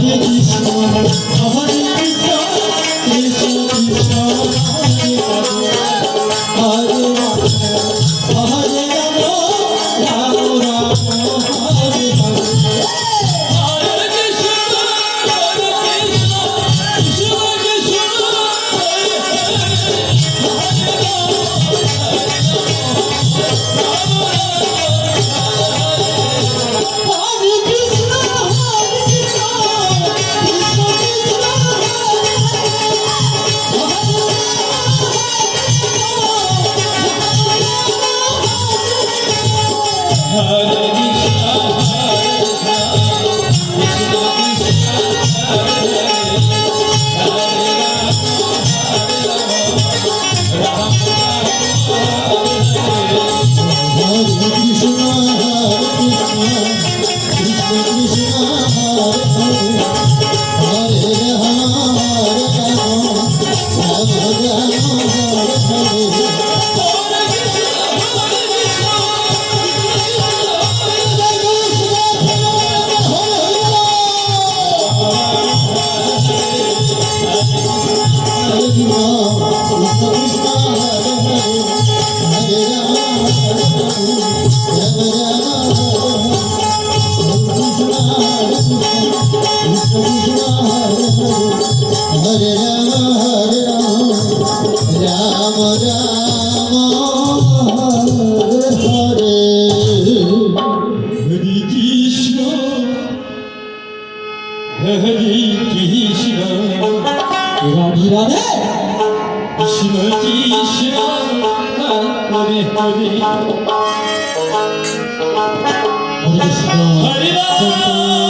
Hare Krishna Hari Krishna রাধি Radhe Krishna. Krishna Hare Hare Hare Krishna. Hare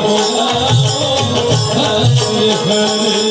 Ram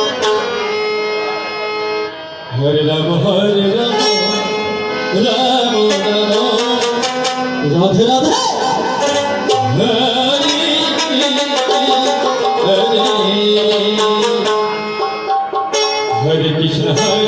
Hare Ram Hare Ram Ram Ram. Radhe Radhe. Hare Krishna Hare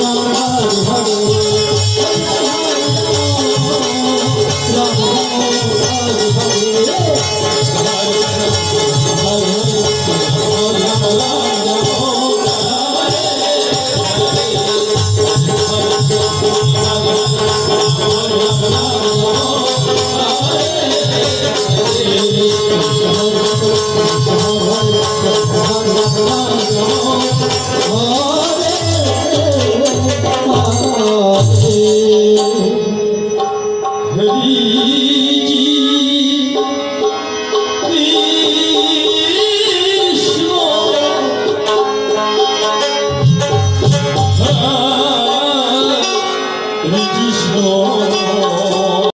Oh,